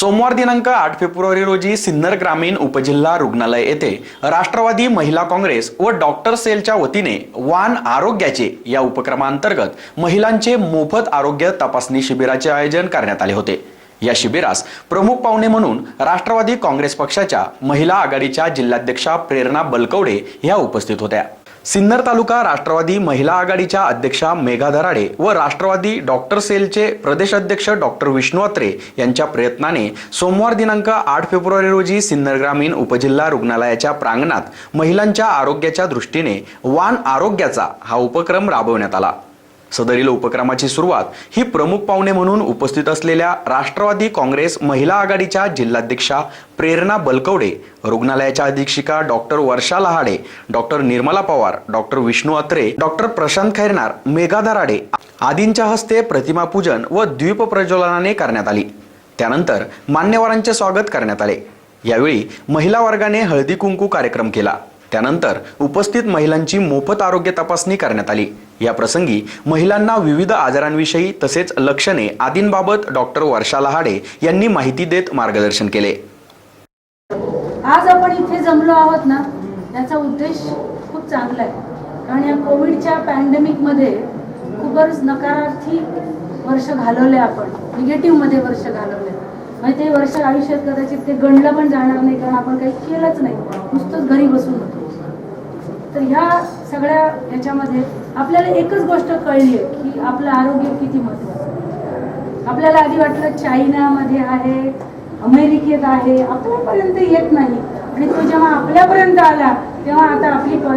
सोमवार दिनांक आठ फेब्रुवारी रोजी सिन्नर ग्रामीण उपजिल्हा रुग्णालय येथे राष्ट्रवादी महिला काँग्रेस व डॉक्टर सेलच्या वतीने वान आरोग्याचे या उपक्रमांतर्गत महिलांचे मोफत आरोग्य तपासणी शिबिराचे आयोजन करण्यात आले होते. या शिबिरास प्रमुख पाहुणे म्हणून राष्ट्रवादी काँग्रेस पक्षाच्या महिला आघाडीच्या जिल्हाध्यक्षा प्रेरणा बलकवडे ह्या उपस्थित होत्या. सिन्नर तालुका राष्ट्रवादी महिला आघाडीच्या अध्यक्षा मेघा दराडे व राष्ट्रवादी डॉक्टर सेलचे प्रदेश अध्यक्ष डॉक्टर विष्णू अत्रे यांच्या प्रयत्नाने सोमवार दिनांक आठ फेब्रुवारी रोजी सिन्नर ग्रामीण उपजिल्हा रुग्णालयाच्या प्रांगणात महिलांच्या आरोग्याच्या दृष्टीने वान आरोग्याचा हा उपक्रम राबवण्यात आला. सदरील उपक्रमाची सुरुवात ही प्रमुख पाहुणे म्हणून उपस्थित असलेल्या राष्ट्रवादी काँग्रेस महिला आघाडीच्या जिल्हाध्यक्षा प्रेरणा बलकवडे रुग्णालयाच्या अधीक्षिका doctor Varsha Lahade doctor Nirmala Pawar doctor Vishnu Atre doctor Prashant Khairnar Megha Darade आदींच्या हस्ते प्रतिमापूजन व द्वीप प्रज्वलनाने करण्यात आली. त्यानंतर मान्यवरांचे स्वागत करण्यात आले. यावेळी महिला वर्गाने हळदी कुंकू कार्यक्रम केला. त्यानंतर उपस्थित महिलांची मोफत आरोग्य तपासणी करण्यात आली. या प्रसंगी महिलांना विविध आजारांविषयी तसेच लक्षणे आदींबाबत डॉक्टर वर्षा लहाडे यांनी माहिती देत मार्गदर्शन केले. आज आपण इथे जमलो आहोत ना? याचा उद्देश खूप चांगला आहे. कारण या कोविडच्या पॅन्डेमिकमध्ये खूपच नकारार्थी वर्ष घालवले आपण. निगेटिव्हमध्ये वर्ष घालवले. म्हणजे ते वर्ष आयुष्यात कदाचित ते गणलं पण जाणार नाही कारण आपण काही केलंच नाही. नुसतंच घरी बसून होतो. तर ह्या सगळ्या ह्याच्यामध्ये आपल्याला एकच गोष्ट कळली आहे की आपलं आरोग्य किती महत्त्वाचं आपल्याला आधी वाटलं चायनामध्ये आहे अमेरिकेत आहे आपल्यापर्यंत येत नाही. आणि तो जेव्हा आपल्यापर्यंत आला तेव्हा आता आपली पळ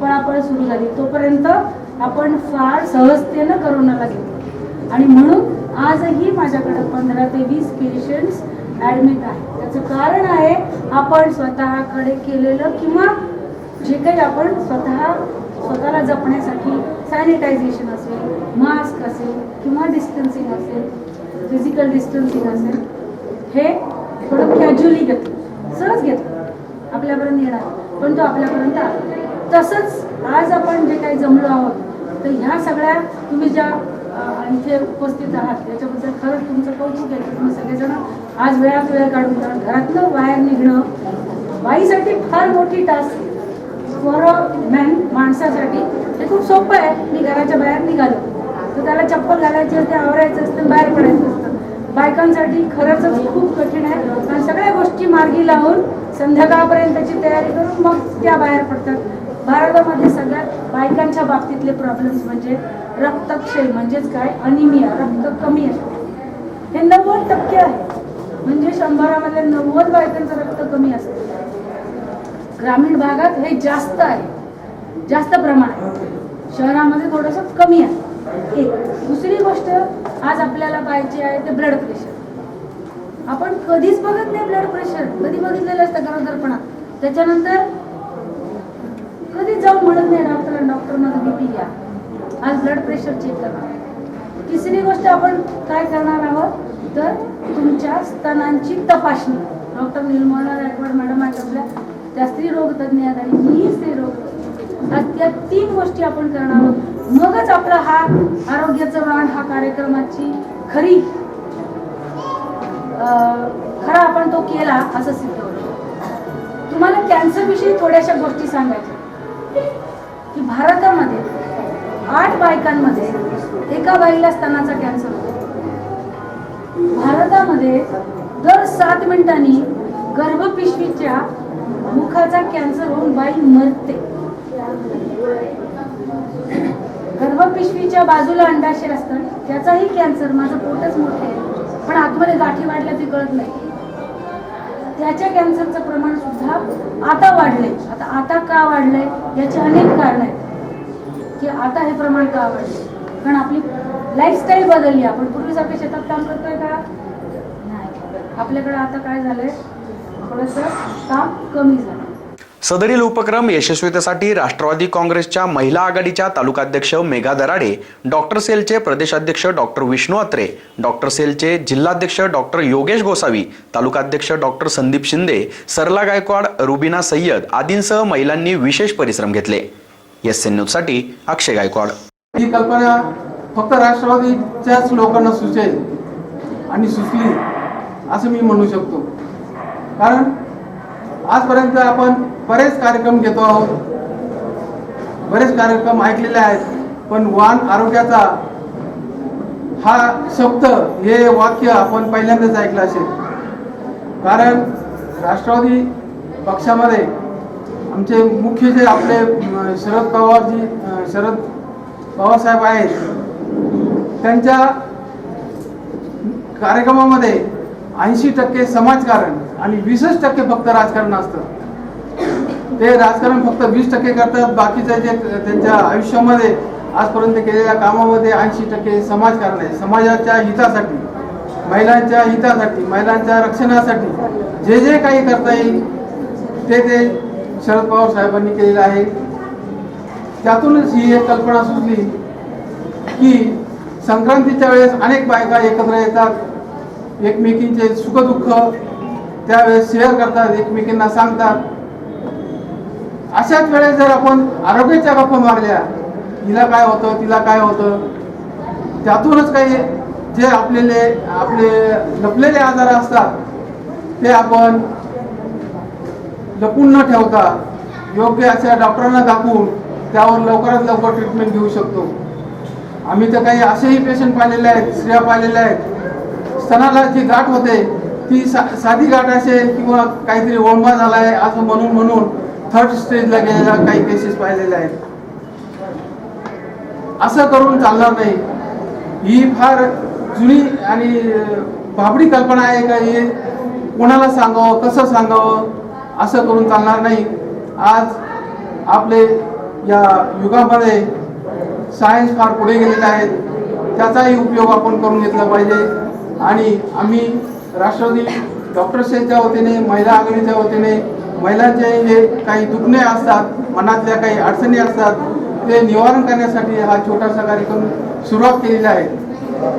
पळापळ सुरू झाली. तोपर्यंत आपण फार सहजतेनं करोनाला घेतलो आणि म्हणून आजही माझ्याकडे पंधरा ते वीस पेशंट्स ॲडमिट आहे त्याचं कारण आहे आपण स्वतःकडे केलेलं किंवा जे काही आपण स्वतः स्वतःला जपण्यासाठी सॅनिटायझेशन असेल मास्क असेल किंवा डिस्टन्सिंग असेल फिजिकल डिस्टन्सिंग असेल हे थोडं कॅज्युअली घेतलं सहज घेतलं आपल्यापर्यंत येणार. पण तो आपल्यापर्यंत आला. तसंच आज आपण जे काही जमलो आहोत तर ह्या सगळ्या तुम्ही ज्या इथे उपस्थित आहात त्याच्याबद्दल खरंच तुमचं कौतुक आहे. तुम्ही सगळेजण आज वेळात वेळ काढून कारण घरातलं बाहेर निघणं बाईसाठी फार मोठी टास्क फॉर अ मॅन माणसासाठी. ते खूप सोपं आहे. मी घराच्या बाहेर निघालो. तर त्याला चप्पल घालायची असते आवरायचं असतं बाहेर पडायचं असतं. बायकांसाठी खरंच खूप कठीण आहे. कारण सगळ्या गोष्टी मार्गी लावून संध्याकाळपर्यंतची तयारी करून मग त्या बाहेर पडतात. भारतामध्ये सगळ्यात बायकांच्या बाबतीतले प्रॉब्लेम्स म्हणजे रक्तक्षय म्हणजेच काय? अनिमिया रक्त कमी असते हे नव्वद टक्के आहे. म्हणजे शंभरामध्ये नव्वद बायकांचं रक्त कमी असतं. ग्रामीण भागात हे जास्त आहे. जास्त प्रमाण आहे. शहरामध्ये थोडंसं कमी आहे. एक. दुसरी गोष्ट आज आपल्याला पाहिजे आहे ते ब्लड प्रेशर आपण कधीच बघत नाही ब्लड प्रेशर कधी बघितलेलं असतं गरोदरपणात त्याच्यानंतर कधी जाऊन म्हणत नाही डॉक्टर डॉक्टर माझं बीपी घ्या. आज ब्लड प्रेशर चेक करा. तिसरी गोष्ट आपण काय करणार आहोत? तर तुमच्या स्तनांची तपासणी. डॉक्टर निर्मला गायकवाड मॅडम आहेत आपल्या. त्या स्त्री रोग तज्ञ आणि स्त्री रोग आज त्या तीन गोष्टी आपण करणार आहोत. मगच आपला हा आरोग्याचा वाण हा कार्यक्रमाची खरी खरा आपण तो केला असं सिद्ध होतं तुम्हाला कॅन्सर विषयी थोड्याशा गोष्टी सांगायच्या की भारतामध्ये आठ बायकांमध्ये एका बाईला स्तनाचा कॅन्सर होतो. भारतामध्ये दर सात मिनिटांनी गर्भपिशवीच्या मुखाचा कॅन्सर होऊन बाई मरते. गर्भपिशवीच्या बाजूला अंडाशय असतं. त्याचाही कॅन्सर माझं पोटच मोठं आहे. पण आतमध्ये गाठी वाढल्या ते कळत नाही. त्याच्या कॅन्सरचं प्रमाण सुद्धा आता वाढलंय. आता आता का वाढलंय? याची अनेक कारण आहेत. की आता हे प्रमाण का वाढलंय? कारण आपली लाईफस्टाईल बदलली. आपण पूर्वीसारखं शेतात काम करतोय का? नाही. आपल्याकडे आता काय झालंय? थोडंसं काम कमी झालं. सदरील उपक्रम यशस्वीतेसाठी राष्ट्रवादी काँग्रेसच्या महिला आघाडीच्या तालुकाध्यक्ष मेघा दराडे डॉक्टर सेलचे प्रदेशाध्यक्ष डॉक्टर विष्णू अत्रे डॉक्टर सेलचे जिल्हाध्यक्ष डॉक्टर योगेश गोसावी तालुकाध्यक्ष डॉक्टर संदीप शिंदे सरला गायकवाड रुबिना सय्यद आदींसह महिलांनी विशेष परिश्रम घेतले. एस एन न्यूजसाठी अक्षय गायकवाड. ही कल्पना फक्त राष्ट्रवादीच्याच लोकांना सुचेल आणि सुचली असं मी म्हणू शकतो. कारण आजपर्यंत आपण बरेच कार्यक्रम घेतो आहोत. बरेच कार्यक्रम ऐकलेले आहेत पण वाण आरोग्याचा हा शब्द हे वाक्य आपण पहिल्यांदाच ऐकलं असेल. कारण राष्ट्रवादी पक्षामध्ये आमचे मुख्य जे आपले शरद पवारजी शरद पवारसाहेब आहेत त्यांच्या कार्यक्रमामध्ये ऐंशी टक्के समाजकारण आणि वीसच टक्के फक्त राजकारण असतं. ते राजकारण फक्त वीस टक्के करतात बाकीच्या जे त्यांच्या आयुष्यामध्ये आजपर्यंत केलेल्या कामामध्ये ऐंशी टक्के समाजकारण आहे. समाजाच्या हितासाठी महिलांच्या हितासाठी महिलांच्या रक्षणासाठी जे जे काही करता येईल ते ते शरद पवार साहेबांनी केलेलं आहे. त्यातूनच ही एक कल्पना सुचली की संक्रांतीच्या वेळेस अनेक बायका एकत्र येतात एकमेकींचे सुखदुःख त्यावेळेस शेअर करतात एकमेकींना सांगतात. अशाच वेळेस जर आपण आरोग्याच्या गप्पा मारल्या हिला काय होतं तिला काय होतं? त्यातूनच काही जे आपलेले आपले लपलेले आजार असतात ते आपण लपून न ठेवता योग्य अशा डॉक्टरांना दाखवून त्यावर लवकरात लवकर ट्रीटमेंट घेऊ शकतो. आम्ही तर काही असेही पेशंट पाहिलेले आहेत स्त्रिया पाहिलेल्या आहेत. स्तनाला जी गाठ होते ती सा साधी गाठ असेल किंवा काहीतरी ओंबा झाला आहे असं म्हणून म्हणून थर्ड स्टेजला गेलेल्या काही केसेस पाहिलेल्या आहेत. असं करून चालणार नाही. ही फार जुनी आणि भाबडी कल्पना आहे का हे कोणाला सांगावं कसं सांगावं असं करून चालणार नाही. आज आपले या युगामध्ये सायन्स फार पुढे गेलेले आहेत. त्याचाही उपयोग आपण करून घेतला पाहिजे. आणि आम्ही राष्ट्रवादी डॉक्टर वतीने महिला आघाडीच्या वतीने महिलांचे जे काही दुखणे असतात मनातल्या काही अडचणी असतात ते निवारण करण्यासाठी हा छोटासा कार्यक्रम सुरुवात केलेला आहे.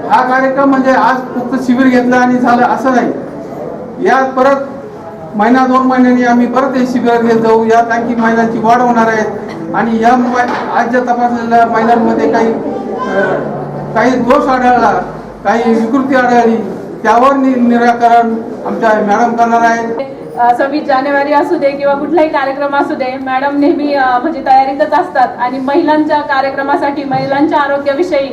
हा कार्यक्रम म्हणजे आज फक्त शिबिर घेतलं आणि झालं असं नाही. या परत महिना दोन महिन्यांनी आम्ही परत हे शिबिरात घेत जाऊ. यात आणखी महिलांची वाढ होणार आहे. आणि या आज ज्या तपासलेल्या महिलांमध्ये काही काही दोष आढळला काही विकृती आढळली त्यावर निराकरण आमच्या मॅडम करणार आहेत. सव्वीस जानेवारी असू दे किंवा कुठलाही कार्यक्रम असू दे मॅडम नेहमी म्हणजे तयारीतच असतात. आणि महिलांच्या कार्यक्रमासाठी महिलांच्या आरोग्याविषयी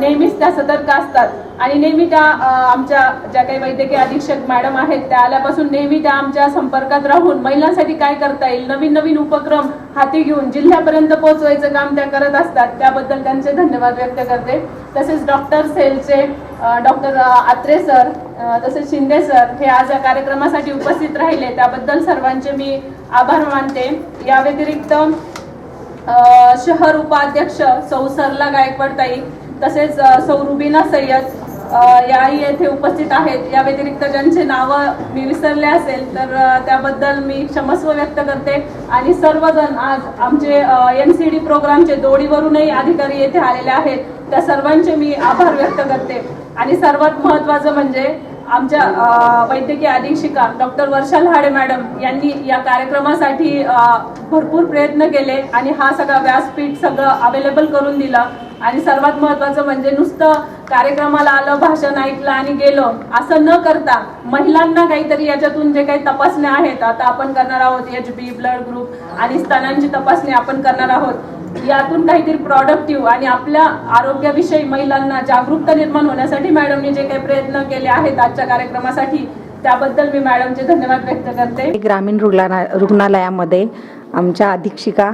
नेहमीच त्या सतर्क असतात. आणि नेहमी त्या आमच्या ज्या काही वैद्यकीय अधीक्षक मॅडम आहेत त्या आल्यापासून नेहमी त्या आमच्या संपर्कात राहून महिलांसाठी काय करता येईल नवीन नवीन उपक्रम हाती घेऊन जिल्ह्यापर्यंत पोहोचवायचं काम त्या करत असतात त्याबद्दल त्यांचे धन्यवाद व्यक्त करते. तसेच डॉक्टर सेलचे डॉक्टर आत्रे सर तसेच शिंदे सर हे आज या कार्यक्रमासाठी उपस्थित राहिले. त्याबद्दल सर्वांचे मी आभार मानते. या व्यतिरिक्त शहर उपाध्यक्ष सौ सरला गायकवाड तसेच अ, सौ रुबीना सय्यद याही येथे उपस्थित आहेत. या व्यतिरिक्त ज्यांचे नावं मी विसरले असेल तर त्याबद्दल मी क्षमस्व व्यक्त करते. आणि सर्वजण आज आमचे एन सी डी प्रोग्रामचे दोडीवरूनही अधिकारी येथे आलेले आहेत. त्या सर्वांचे मी आभार व्यक्त करते. आणि सर्वात महत्त्वाचं म्हणजे आमच्या वैद्यकीय अधीक्षिका डॉक्टर वर्षा लहाडे मॅडम यांनी या कार्यक्रमासाठी भरपूर प्रयत्न केले. आणि हा सगळा व्यासपीठ सगळं अवेलेबल करून दिलं. आणि सर्वात महत्वाचं म्हणजे नुसतं कार्यक्रमाला आलं भाषण ऐकलं आणि गेलो असं न करता महिलांना काहीतरी याच्यातून जे काही तपासण्या आहेत आता आपण करणार आहोत एच बी ब्लड ग्रुप आणि स्तनांची तपासणी आपण करणार आहोत. यातून काहीतरी प्रॉडक्टिव्ह आणि आपल्या आरोग्याविषयी महिलांना जागरूकता निर्माण होण्यासाठी मॅडमनी जे काही प्रयत्न केले आहेत आजच्या कार्यक्रमासाठी त्याबद्दल मी मॅडमचे धन्यवाद व्यक्त करते. ग्रामीण रुग्णालयामध्ये आमच्या अधीक्षिका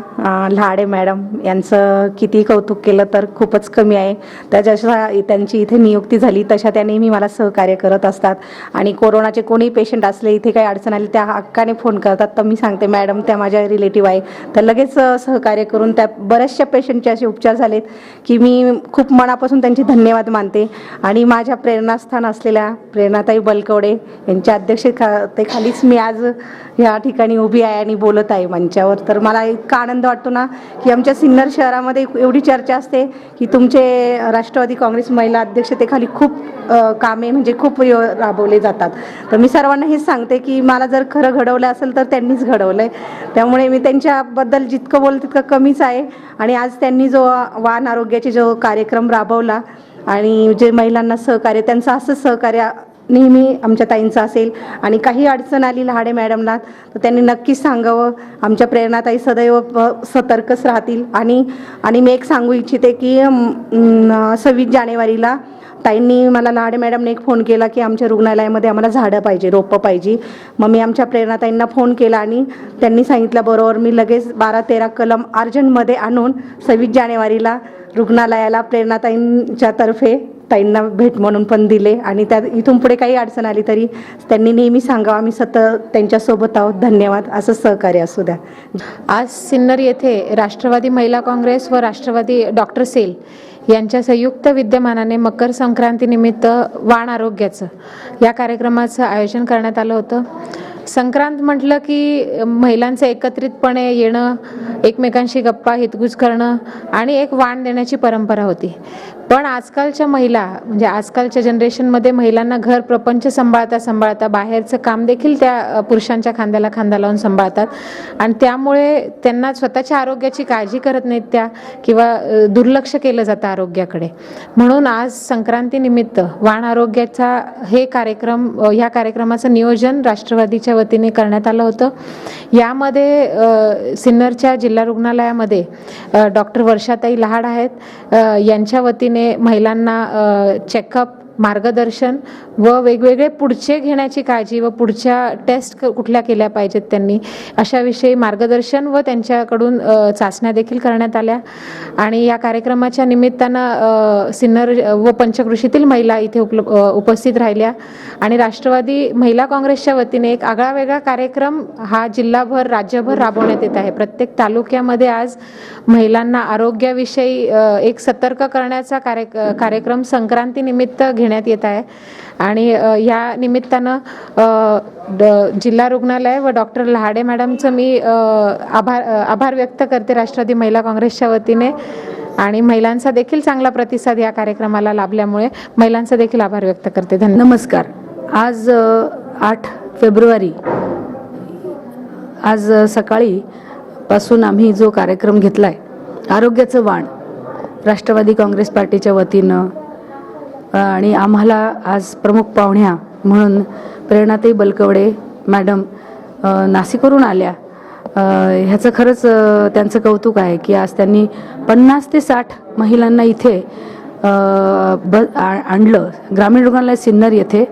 लहाडे मॅडम यांचं किती कौतुक केलं तर खूपच कमी आहे. त्या जशा त्यांची इथे नियुक्ती झाली तशा त्या नेहमी मला सहकार्य करत असतात. आणि कोरोनाचे कोणी पेशंट असले इथे काही अडचण आली त्या हक्काने फोन करतात. तर मी सांगते मॅडम त्या माझ्या रिलेटिव्ह आहे. तर लगेच सहकार्य करून त्या बऱ्याचशा पेशंटचे असे उपचार झालेत की मी खूप मनापासून त्यांचे धन्यवाद मानते. आणि माझ्या प्रेरणास्थान असलेल्या प्रेरणाताई बलकवडे यांच्या अध्यक्षतेखालीच मी आज ह्या ठिकाणी उभी आहे आणि बोलत आहे मंचावर. तर मला इतका आनंद वाटतो ना की आमच्या सिन्नर शहरामध्ये एवढी चर्चा असते की तुमचे राष्ट्रवादी काँग्रेस महिला अध्यक्षतेखाली खूप कामे म्हणजे खूप यो- राबवले जातात. तर मी सर्वांना हेच सांगते की मला जर खरं घडवलं असेल तर त्यांनीच घडवलं आहे त्यामुळे मी त्यांच्याबद्दल जितकं बोल तितकं कमीच आहे. आणि आज त्यांनी जो वाहन आरोग्याचे जो कार्यक्रम राबवला आणि जे महिलांना सहकार्य त्यांचं असं सहकार्य नेहमी आमच्या ताईंचा असेल आणि काही अडचण आली लहाडे मॅडमला तर त्यांनी नक्कीच सांगावं. आमच्या प्रेरणाताई सदैव सतर्कच राहतील. आणि आणि मी एक सांगू इच्छिते की सव्वीस जानेवारीला ताईंनी मला लहाडे मॅडमने एक फोन केला की आमच्या रुग्णालयामध्ये आम्हाला झाडं पाहिजे रोपं पाहिजे. मग मी आमच्या प्रेरणाताईंना फोन केला आणि त्यांनी सांगितलं बरोबर मी लगेच बारा तेरा कलम अर्जंटमध्ये आणून सव्वीस जानेवारीला रुग्णालयाला प्रेरणाताईंच्या तर्फे ताईंना भेट म्हणून पण दिले आणि त्या इथून पुढे काही अडचण आली तरी त्यांनी नेहमी सांगावं आम्ही सतत त्यांच्यासोबत आहोत. धन्यवाद. असं सहकार्य असू द्या. आज सिन्नर येथे राष्ट्रवादी महिला काँग्रेस व राष्ट्रवादी डॉक्टर सेल यांच्या संयुक्त विद्यमानाने मकर संक्रांतीनिमित्त वाण आरोग्याचं या कार्यक्रमाचं आयोजन करण्यात आलं होतं. संक्रांत म्हटलं की महिलांचं एकत्रितपणे येणं एकमेकांशी गप्पा हितगुज करणं आणि एक वाण देण्याची परंपरा होती. पण आजकालच्या महिला म्हणजे आजकालच्या जनरेशनमध्ये महिलांना घर प्रपंच सांभाळता सांभाळता बाहेरचं काम देखील त्या पुरुषांच्या खांद्याला खांदा लावून सांभाळतात. आणि त्यामुळे त्यांना स्वतःच्या आरोग्याची काळजी करत नाहीत त्या किंवा दुर्लक्ष केलं जातं आरोग्याकडे. म्हणून आज संक्रांतीनिमित्त वाण आरोग्याचा हे कार्यक्रम ह्या कार्यक्रमाचं नियोजन राष्ट्रवादीच्या वतीने करण्यात आलं होतं. यामध्ये सिन्नरच्या जिल्हा रुग्णालयामध्ये डॉक्टर वर्षाताई लहाड आहेत. यांच्या वतीने महिलांना चेकअप मार्गदर्शन व वेगवेगळे पुढचे घेण्याची काळजी व पुढच्या टेस्ट क- कुठल्या केल्या पाहिजेत त्यांनी अशाविषयी मार्गदर्शन व त्यांच्याकडून चाचण्या देखील करण्यात आल्या. आणि या कार्यक्रमाच्या निमित्तानं सिन्नर व पंचकृषीतील महिला इथे उपलब उपस्थित राहिल्या. आणि राष्ट्रवादी महिला काँग्रेसच्या वतीने एक आगळा वेगळा कार्यक्रम हा जिल्हाभर राज्यभर राबवण्यात येत आहे. प्रत्येक तालुक्यामध्ये आज महिलांना आरोग्याविषयी एक सतर्क करण्याचा कार्य कार्यक्रम संक्रांतीनिमित्त घेण्यात येत आहे. आणि या निमित्तानं ड- जिल्हा रुग्णालय व डॉक्टर लहाडे मॅडमचं मी आभार आभार व्यक्त करते राष्ट्रवादी महिला काँग्रेसच्या वतीने. आणि महिलांचा देखील चांगला प्रतिसाद या कार्यक्रमाला लाभल्यामुळे महिलांचा देखील आभार व्यक्त करते. धन्यवाद. नमस्कार. आज आठ फेब्रुवारी आज सकाळी पासून आम्ही जो कार्यक्रम घेतला आहे आरोग्याचं वाण राष्ट्रवादी काँग्रेस पार्टीच्या वतीनं आणि आम्हाला आज प्रमुख पाहुण्या म्हणून प्रेरणाताई बलकवडे मॅडम नाशिकवरून आल्या. ह्याचं खरंच त्यांचं कौतुक आहे की आज त्यांनी पन्नास ते साठ महिलांना इथे ब आ- आणलं. ग्रामीण रुग्णालय सिन्नर येथे.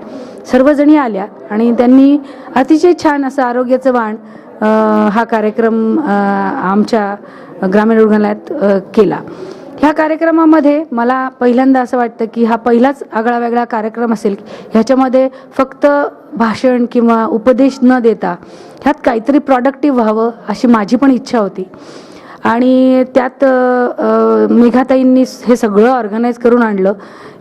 सर्वजणी आल्या आणि त्यांनी अतिशय छान असं आरोग्याचं वाण हा कार्यक्रम आमच्या ग्रामीण रुग्णालयात केला. ह्या कार्यक्रमामध्ये मला पहिल्यांदा असं वाटतं की हा पहिलाच आगळा वेगळा कार्यक्रम असेल. ह्याच्यामध्ये फक्त भाषण किंवा उपदेश न देता ह्यात काहीतरी प्रॉडक्टिव्ह व्हावं अशी माझी पण इच्छा होती. आणि त्यात मेघाताईंनी हे सगळं ऑर्गनाईज करून आणलं.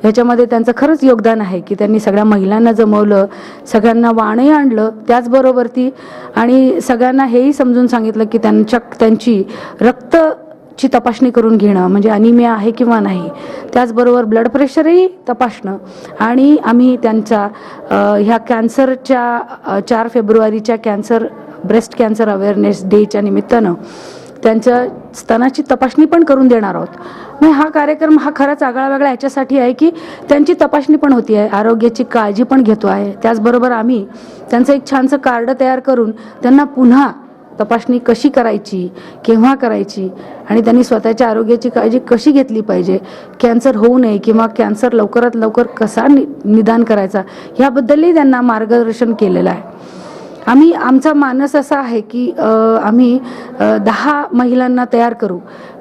ह्याच्यामध्ये त्यांचं खरंच योगदान आहे की त्यांनी सगळ्या महिलांना जमवलं सगळ्यांना वाणही आणलं त्याचबरोबर ती आणि सगळ्यांना हेही समजून सांगितलं की त्यांच्या त्यांची रक्त ची तपासणी करून घेणं म्हणजे अनिमिया आहे किंवा नाही त्याचबरोबर ब्लड प्रेशरही तपासणं. आणि आम्ही त्यांचा ह्या कॅन्सरच्या चार फेब्रुवारीच्या कॅन्सर ब्रेस्ट कॅन्सर अवेअरनेस डेच्या निमित्तानं त्यांच्या स्तनाची तपासणी पण करून देणार आहोत. मग हा कार्यक्रम हा खराच आगळा वेगळा याच्यासाठी आहे की त्यांची तपासणी पण होती आहे आरोग्याची काळजी पण घेतो आहे. त्याचबरोबर आम्ही त्यांचं एक छानसं कार्ड तयार करून त्यांना पुन्हा तपासणी कशी करायची केव्हा करायची आणि त्यांनी स्वतःच्या आरोग्याची काळजी कशी घेतली पाहिजे कॅन्सर होऊ नये किंवा कॅन्सर लवकरात लवकर कसा नि निदान करायचा ह्याबद्दलही त्यांना मार्गदर्शन केलेलं आहे. आम्ही आमचा मानस असा आहे की आम्ही दहा महिलांना तयार करू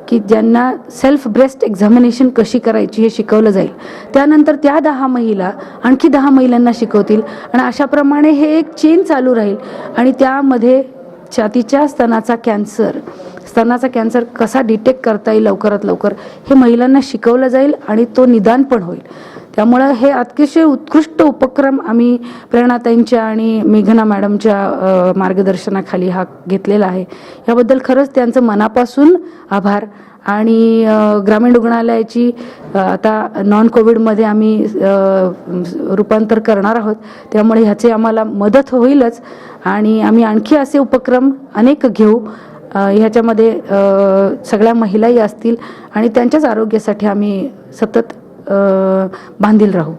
की ज्यांना सेल्फ ब्रेस्ट एक्झामिनेशन कशी करायची हे शिकवलं जाईल. त्यानंतर त्या दहा महिला आणखी दहा महिलांना शिकवतील आणि अशाप्रमाणे हे एक चेन चालू राहील आणि त्यामध्ये छातीच्या स्तनाचा कॅन्सर. स्तनाचा कॅन्सर कसा डिटेक्ट करता येईल लवकरात लवकर हे महिलांना शिकवलं जाईल आणि तो निदान पण होईल. त्यामुळं हे अतिशय उत्कृष्ट उपक्रम आम्ही प्रेरणाताईंच्या आणि मेघना मॅडमच्या मार्गदर्शनाखाली हा घेतलेला आहे. याबद्दल खरंच त्यांचं मनापासून आभार. आणि ग्रामीण रुग्णालयाची आता नॉन कोविडमध्ये आम्ही रूपांतर करणार आहोत. त्यामुळे ह्याचे आम्हाला मदत होईलच. आणि आम्ही आणखी असे उपक्रम अनेक घेऊ. ह्याच्यामध्ये सगळ्या महिलाही असतील आणि त्यांच्याच आरोग्यासाठी आम्ही सतत बांधील राहू.